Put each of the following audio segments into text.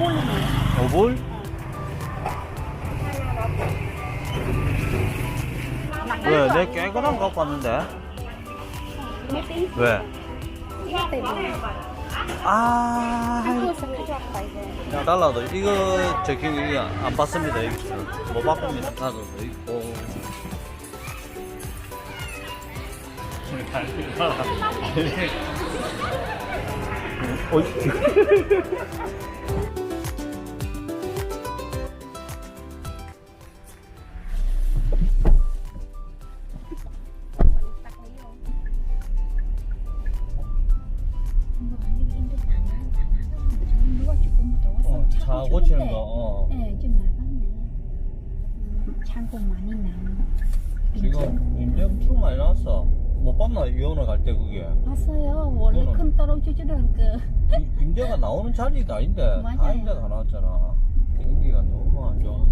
오볼이네. 오볼? 왜? 내 깨끗한 거? 메띠 왜? 이거 때문에. 아, 한국에서 가져왔다 달라도 이거 저 기억 이거 안 받습니다. 이거 못 바꿉니다. 나도 있고. 어 고치는 거. 어. 네, 좀 나갔네. 음, 창고 많이 나. 지금 이제 엄청 많이 나왔어. 못 봤나 이혼을 갈 때 그게. 봤어요. 원래 그거는- 큰 떨어지지는 그. 이- 임대가 나오는 자리가 아닌데 다 맞아요. 임대가 나왔잖아. 경기가 너무 안 좋아.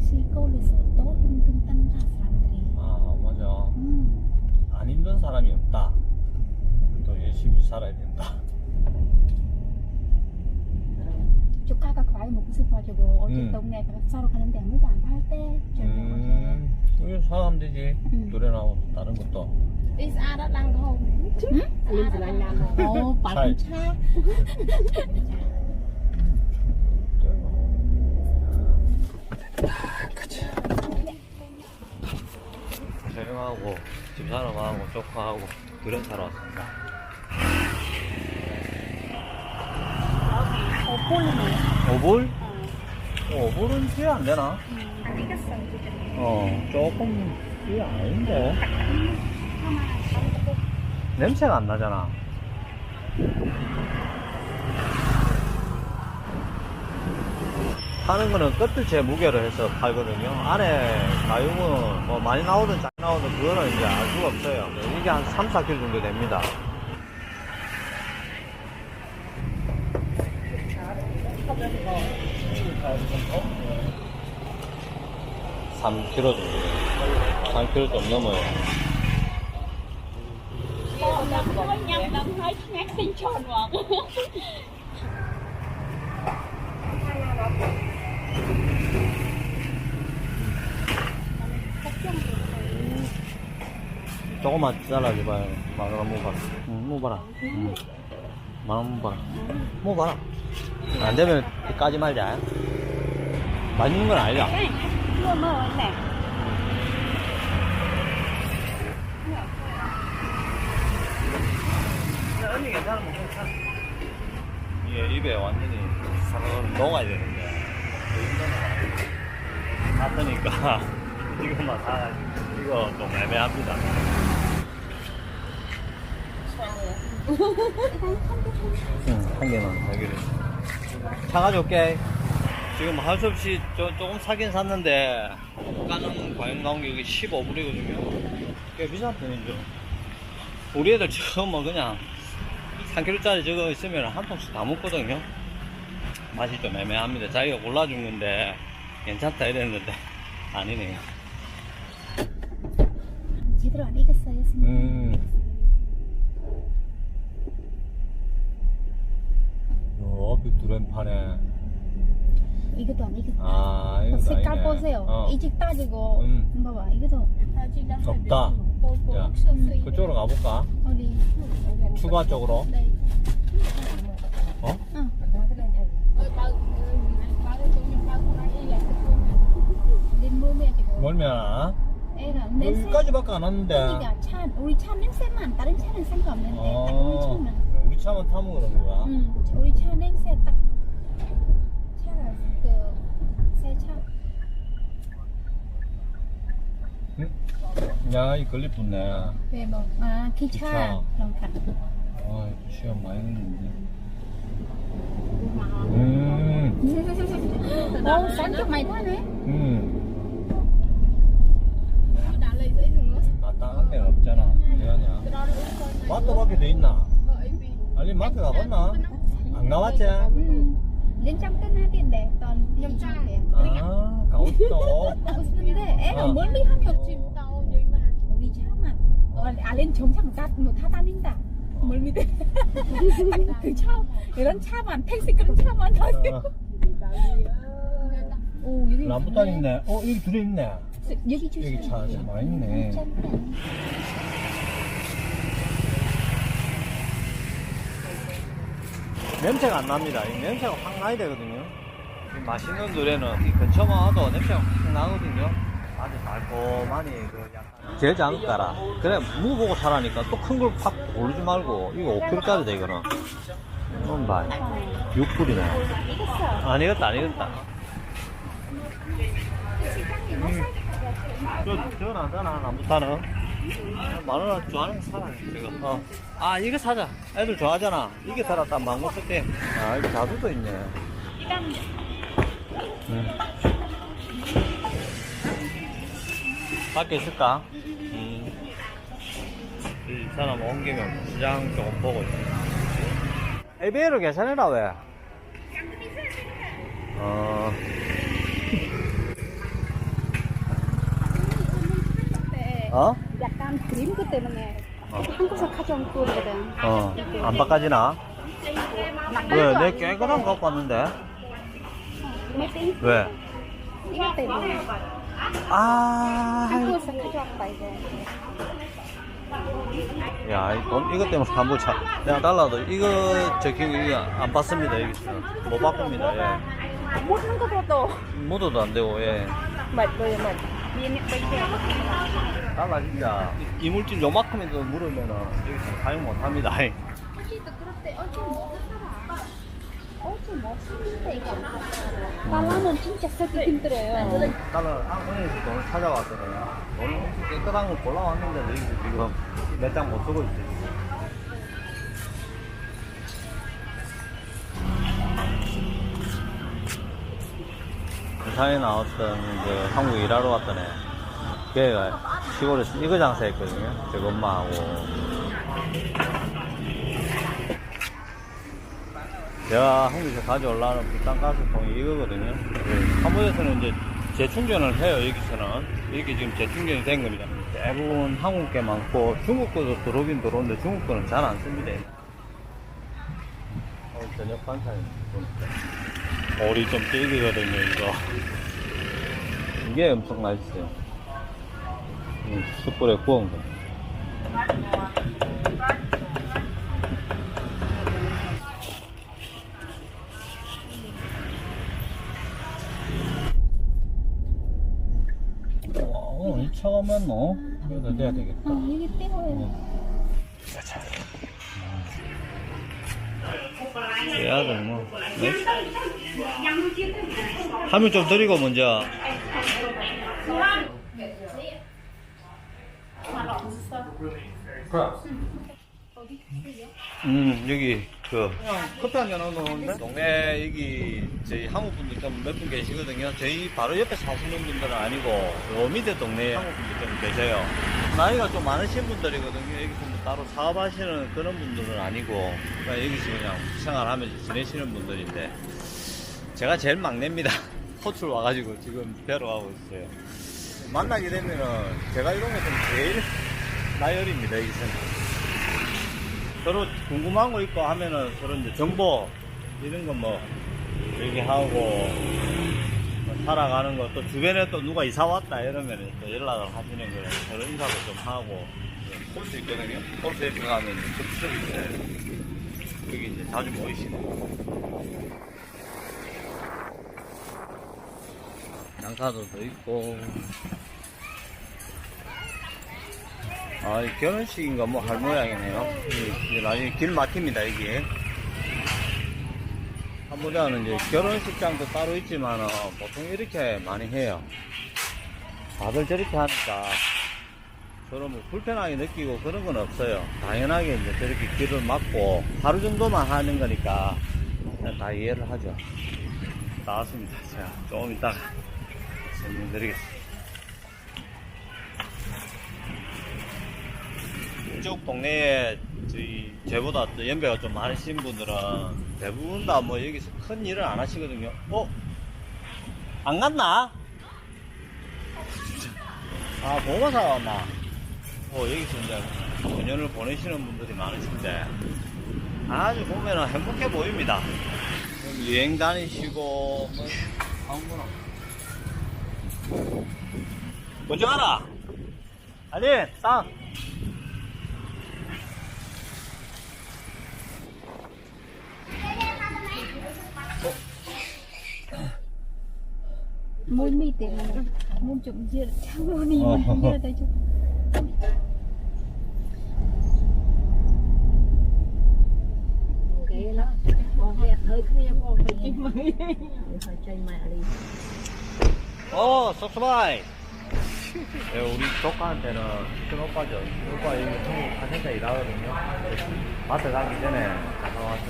시골에서 또 힘든 딴다 사람들이. 아 맞아. 음, 안 힘든 사람이 없다. 또 열심히 살아야 된다. 싶어가지고 어제 음. 동네 사러 가는데 아무도 안 팔 때. 음, 여기 사가면 되지. 음. 노래 나오고 다른 것도. 이사람하고 집사람하고 조카하고 노래 사러 왔습니다. 어, 5불? 어, 어 5불은 피해 안 되나? 음, 안 튀겼어. 어, 조금 피해 아닌데. 냄새가 안 나잖아. 파는 거는 끝을 제 무게로 해서 팔거든요. 안에 가육은 뭐 많이 나오든 잘 나오든 그거는 이제 알 수가 없어요. 이게 한 3, 4kg 정도 됩니다. 삼 k g 정도. 3kg 좀 넘어요. 조금만 잘라줘봐요. 만원 먹어봐라. 응, 먹어봐라. 응. 만원 먹어봐라. 먹어봐라. 안 되면 까지 말자. 맛있는 건 아니다. Mơ mơ nè 언니 괜찮아. 이게 입에 완전히 사람 녹아야 되는데. 샀으니까 이것만 사가지고 이거 좀 애매합니다. 응, 한 개만 사기로 사가지고 올게. 지금 할 수 없이 저, 조금 사긴 샀는데 까는 과육 나온 게 여기 15불이거든요. 꽤 비싼 편이죠. 우리 애들 지금 뭐 그냥 3kg짜리 저거 있으면 한 통씩 다 먹거든요. 맛이 좀 애매합니다. 자기가 골라준 건데 괜찮다 이랬는데 아니네요. 제대로 안 익었어요 선생님 음. 요 앞에 두렌판에 이것도 안 익었다 아 이거 색깔 아니네. 보세요 어. 이직 따지고 음. 봐봐 이것도 없다. 자, 그쪽으로 가볼까? 어디 추가 쪽으로. đây 어? 응. 멀면 여기까지밖에 안 왔는데. 그러니까 차 우리 차 냄새만 다른 차는 상관없는데 딱 우리 어, 차는 우리 차만 타면 그런 거야. 응 우리 차 냄새 딱 차가 그새차 응? 야, 이 걸리 붙네. khi Khi cha cha. lòng cảnh 아, 시간 많이 했는데. 음, ô sáng cho mày quá nè 음. 마땅 한 데는 없잖아. 왜 하냐? 마트 밖에 돼 있나? 아니, 마트 가봤나? 안 가봤지? ừ. Toàn năm trăm tiền 아, 싶다고? 근데 애가 어. 멀리 하면 우리 차만 어, 아 lên chống thẳng cắt một thắt ăn ninh cả 멀미대. 그 차, 이런 차만, 택시 그런 차만 타세요. 오, 여기. 람부탄 있네. 어, 여기 둘이 있네. 여기 주세요. 여기 차 진짜 많이 있네. 냄새가 안 납니다. 이 냄새가 확 나야 되거든요. 이 맛있는 노래는 이 근처만 와도 냄새가 확 나거든요. 아주 달콤하니 그 약간 제일 작은 까라. 그래 무 보고 사라니까 또 큰 걸 확 고르지 말고 이거 5kg짜리 돼 이거는. 이건 봐. 6불이네. 안 익었다 안 익었다. 음. 저, 저건 안 사나, 나무타는? 만원 좋아하는 거 사라, 이거. 어. 아, 이거 사자. 애들 좋아하잖아. 이게 살았다, 망고 쓸때. 아, 이거 자두도 있네. 음. 밖에 있을까? 음. 이 사람 온 김에 시장 조금 보고 있어. 에베로 계산해라, 왜? 어. 어? 약간 그림 그 때문에 어. 한국에서 가져온 거거든. 어, 안 바꿔지나? 왜? 내 깨끗한 거 갖고 왔는데? 왜? 이거 때문에 아, 한국에서 가져왔다 이제. 야, 이 돈, 이것 때문에 한번 차. 내가 달라도 이거, 저, 기억, 이거 안 받습니다, 여기서. 못 바꿉니다, 예. 모르는 것도 묻어도 안 되고, 예. mệt rồi mệt 달라, 진짜. 이- 이물질 요만큼이도 물으면은 여기서 사용 못 합니다. 어찌도 그렇대 어찌 못 살아 어찌 못 사는데 이거 달라는 진짜 쓰기 힘들어요 달러, 한국에서 돈을 찾아왔거든요. 돈을 깨끗한 거 골라왔는데, 여기서 지금 몇 장 못 쓰고 있지. 부산에 나왔던 그 한국 일하러 왔던 애. 걔가 시골에서 이거 장사했거든요. 저 엄마하고. 제가 한국에서 가져올라는 비싼 가스통이 이거거든요. 그 사무에서는 이제 재충전을 해요, 여기서는. 이렇게 지금 재충전이 된 겁니다. 대부분 한국 게 많고 중국 거도 들어오긴 들어오는데 중국 거는 잘 안 씁니다. 저녁 반찬입니다. 오리 좀 질기거든요, 이거. 이게 엄청 맛있어요. 이 숯불에 구운 거. 와, 오늘 이 차가 맞노? 그래도 돼야 되겠다. 어, 이게 때문에 자, 얘아들 뭐. 네? 하면 좀 드리고 먼저. 음 여기 그 커피 한잔 얻어놓는데 동네 여기 저희 한국 분들 좀 몇 분 계시거든요. 저희 바로 옆에 사시는 분들은 아니고 요 밑에 동네에 한국 분들 좀 계세요. 나이가 좀 많으신 분들이거든요. 여기서 뭐 따로 사업하시는 그런 분들은 아니고 그냥 여기서 그냥 생활하면서 지내시는 분들인데 제가 제일 막내입니다. 호출 와가지고 지금 뵈러 가고 있어요. 만나게 되면은 제가 이런 거좀 제일 나열입니다 여기서는. 서로 궁금한 거 있고 하면은 서로 이제 정보 이런 거 뭐 얘기하고 뭐 살아가는 거또 주변에 또 누가 이사 왔다 이러면 또 연락을 하시는 거예요. 서로 인사도 좀 하고 홀수 있거든요. 홀수에 들어가면 있어요. 여기 이제 자주 모이시는 거. 양사도도 있고 아, 이 결혼식인가 뭐 할 모양이네요. 이- 이제 나중에 길 막힙니다, 여기. 한보다는 이제 결혼식장도 따로 있지만, 어, 보통 이렇게 많이 해요. 다들 저렇게 하니까, 서로 뭐 불편하게 느끼고 그런 건 없어요. 당연하게 이제 저렇게 길을 막고, 하루 정도만 하는 거니까, 다 이해를 하죠. 나왔습니다. 자, 조금 이따가 설명드리겠습니다. 이쪽 동네에 저보다 또 연배가 좀 많으신 분들은 대부분 다 뭐 여기서 큰 일을 안 하시거든요. 어? 안 갔나? 아, 보고사 왔나? 어, 여기서 이제 연년을 보내시는 분들이 많으신데 아주 보면은 행복해 보입니다. 여행 다니시고 뭐 아무거나 먼저 가라. 아니 땅. Môi mi tiền Môi chụp dưa Chẳng môi mi Ờ. mà dưa tay chụp Ghê lắm. Con hẹt hơi kia con phải chinh mày. Phải chinh mẹ đi. 어, 섭섭하이. 네, 우리 조카한테는 큰 오빠죠. 오빠 여기 한국 카센터 일하거든요. 마트 가기 전에 잠깐 와서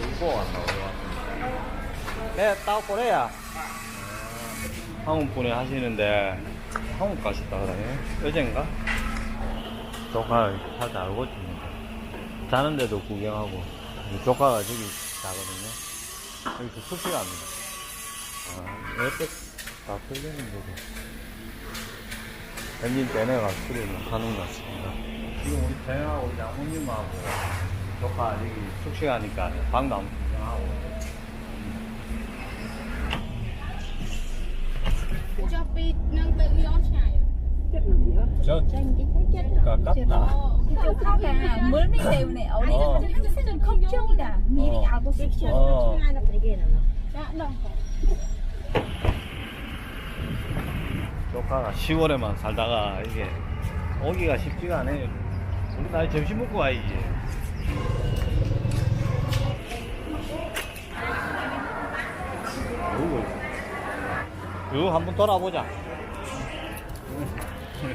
울고 왔나, 우리 왔습니다. 네, 따오 꼬레야. 한국 분이 하시는데, 한국 가셨다 그러네. 어젠가? 조카 살짝 알고 있습니다. 자는데도 구경하고, 이 조카가 저기 자거든요. 여기서 숙식 합니다. 아, 이렇게 다 풀리는데도. 엔진 빼내가 수리를 하는 것 같습니다. 지금 우리 저형하고 우리 장모님하고 조카 여기 숙식하니까 방도 한번 구경하고. 저, Tranh cái thấy chết 까, 깝다. Không không cả Mới mới đều này Ở đây Ờ. sẽ dần không trông cả Mi đi Ờ. áo tôi sẽ chơi 어, Hai là phải ghê nào nó. Đã đâu 조카가 10월에만 살다가 이게 오기가 쉽지가 않아요. 우리 나이 점심 먹고 와야지. 이거 한번 돌아보자. Học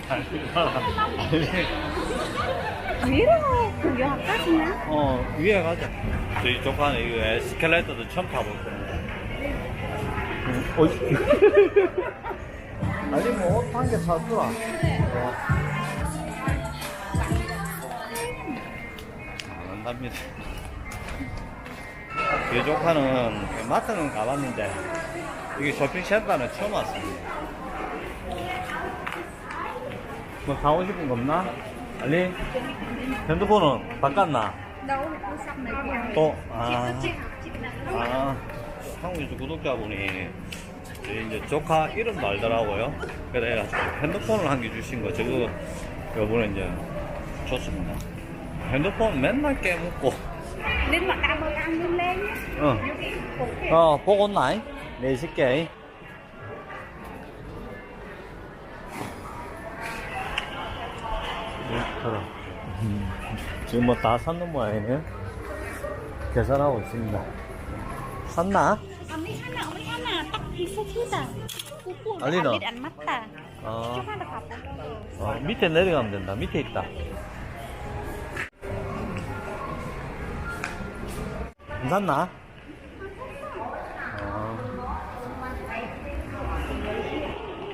cách nhá 어, 위에 가자. 저희 조카는 이거 에스컬레이터도 처음 타볼 거예요. 어이. 아니, 뭐, 옷한개 샀더라. 어. 안 한답니다. 제 조카는 마트는 가봤는데, 이게 쇼핑센터는 처음 왔습니다. 뭐 사고 싶은 거 없나? 알리? 핸드폰은 바꿨나? 또, 아, 아, 한국 유튜브 구독자분이 이제 조카 이름도 알더라고요. 그래가지고 핸드폰을 한 개 주신 거, 저거, 요번에 이제 줬습니다. 핸드폰 맨날 깨먹고, 어, 어, 보고 온나이? 4시께. 그렇더라. 지금 뭐 다 샀는 모양이네요. 계산하고 있습니다. 샀나? Nào? biết ăn mắt à 어, Cho hai là học 어, 밑에 내려가면 된다. 밑에 있다. 안 샀나?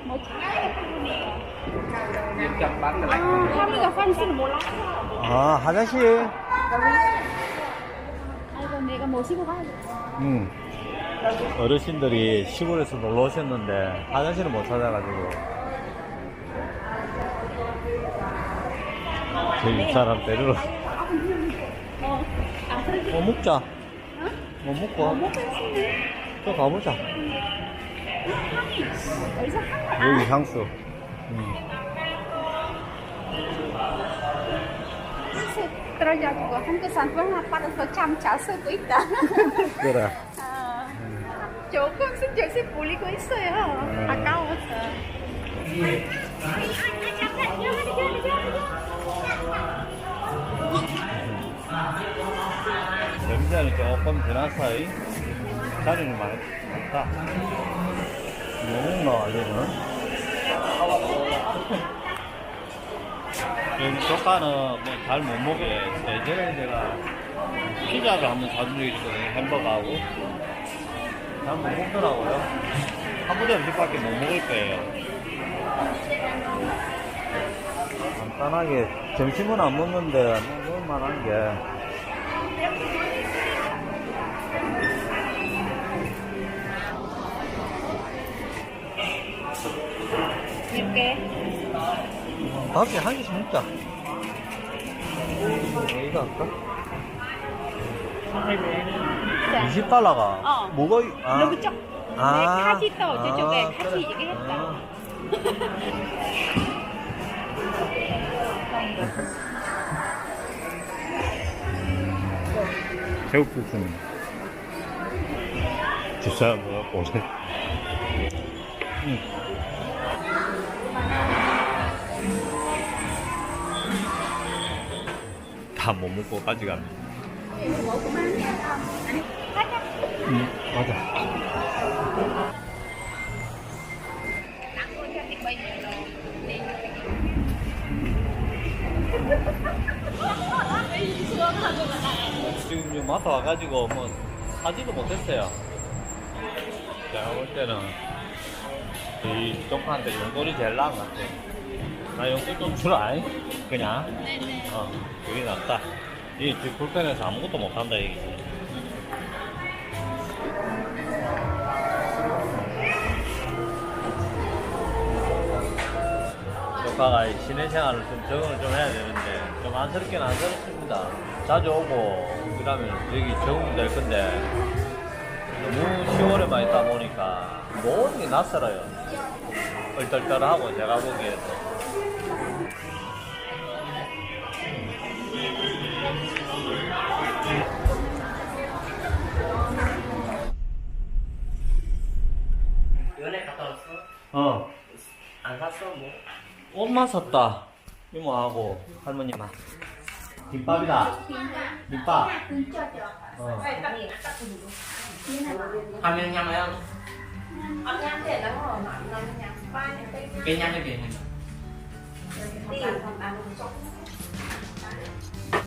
어, Lát 아, 화장실. Còn 내가 뭐 시고 가야 돼. 응. 어르신들이 시골에서 놀러 오셨는데 화장실을 못 찾아가지고. 저희 사람 데리러. Ờ À thôi 뭐 먹자. 뭐 먹고 xin đi 또 가보자. sao khác 여기 향수. 응. 들어가지고 한국 산불 받아서 참 잘 쓰고 있다. 그래 아, 조금 스트레스 풀리고 있어요. 아까워서. 냄새는 조금 지났어요 자리는 많, 많다 뭐 먹나 얘는 여기 조카는 뭐 잘 못 먹어요 예전에 제가 피자를 한번 사준 적이 있거든요 햄버거하고 잘 못 먹더라고요. 한 부대 음식밖에 못 먹을 거예요. 간단하게 점심은 안 먹는데 뭐 먹을만한 게. 밥이 한 개씩 먹자. 이거 할까? 자. 20달러가 어. 뭐가 이- 아. 여기 쪽 네, 카지 또 저쪽에 카지 그래. 얘기했다. 아. 제육국수는 집사람 뭐야 오 다 못 먹고 가져갑니다 응 맞아 지금 이 마트 와가지고 뭐 사지도 못했어요. 제가 볼 때는 이 조카한테 용돈이 제일 나은 것 같아. 나 용돈 좀 주라. 이? 그냥. 어, 그게 낫다. 이 지금 불편해서 아무것도 못한다 얘기지. 조카가 이 시내 생활을 좀 적응을 좀 해야 되는데 좀 안쓰럽긴 안쓰럽습니다. 자주 오고 그다음에 여기 적응될 건데 너무 10월에 많이 있다 보니까 모든 게 낯설어요. 얼떨떨하고 제가 보기에도. 옷만 샀다. 이모하고 할머니만. 김밥이다. 김밥. 어. 하면 냐마요? Cái nhắm cái gì? tiền